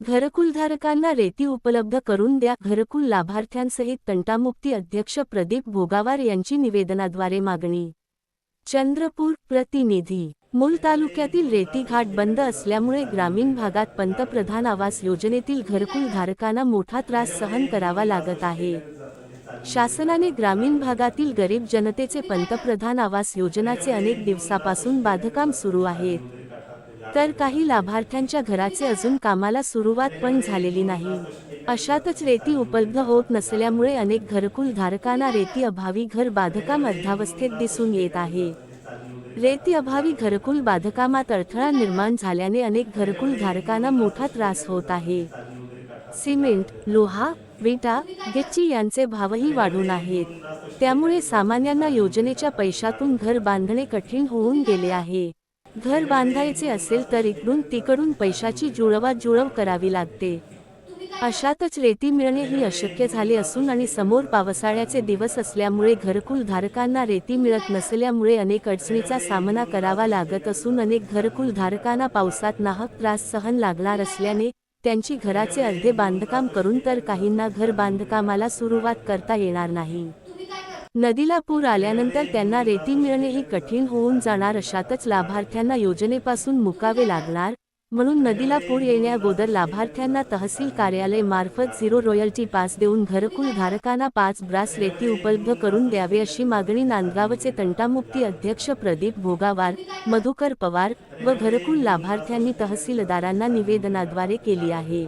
घरकुलधारकांना रेती उपलब्ध करून द्या. घरकुल लाभार्थ्यांसहित तंटामुक्ती अध्यक्ष प्रदीप भोगावार यांची निवेदनाद्वारे मागणी. चंद्रपूर प्रतिनिधी. मूल तालुक्यातील रेती घाट बंद असल्यामुळे ग्रामीण भागात पंतप्रधान आवास योजनेतील घरकुल धारकांना मोठा त्रास सहन करावा लागत आहे. शासनाने ग्रामीण भागातील गरीब जनतेचे पंतप्रधान आवास योजनाचे अनेक दिवसापासून बांधकाम सुरू आहेत. तर काही लाभार्थ्यांच्या घराचे अजून कामाला सुरुवात पण झालेली नाही. अशातच रेती उपलब्ध होत नसल्यामुळे अनेक घरकुल धारकांना रेती अभावी घर बांधकाम अर्धावस्थेत दिसून येत आहे. रेती अभावी घरकुल बांधकामात अडथळा निर्माण झाल्याने अनेक घरकुल धारकांना मोठा त्रास होत आहे. सिमेंट लोहा विटा गिच्ची यांचे भावही वाढून आहेत. त्यामुळे सामान्यांना योजनेच्या पैशातून घर बांधणे कठीण होऊन गेले आहे. घर बांधायचे असेल तर इकडून तिकडून पैशाची जुळवा जुळव करावी लागते. अशातच रेती मिळणे ही अशक्य झाले असून आणि समोर पावसाळ्याचे दिवस असल्यामुळे घरकुल धारकांना रेती मिळत नसल्यामुळे अनेक अडचणीचा सामना करावा लागत असून अनेक घरकुल धारकांना पावसात नाहक त्रास सहन लागणार असल्याने त्यांची घराचे अर्धे बांधकाम करून तर काहींना घर बांधकामाला सुरुवात करता येणार नाही. नदीला पूर आल्यानंतर त्यांना रेती मिळणेही कठीण होऊन जाणार अशातच लाभार्थ्यांना योजनेपासून मुकावे लागणार. म्हणून नदीला पूर येण्याअगोदर लाभार्थ्यांना तहसील कार्यालय मार्फत झिरो रॉयल्टी पास देऊन घरकुल धारकांना पाच ब्रास रेती उपलब्ध करून द्यावे अशी मागणी नांदगावचे तंटामुक्ती अध्यक्ष प्रदीप भोगावार मधुकर पवार व घरकुल लाभार्थ्यांनी तहसीलदारांना निवेदनाद्वारे केली आहे.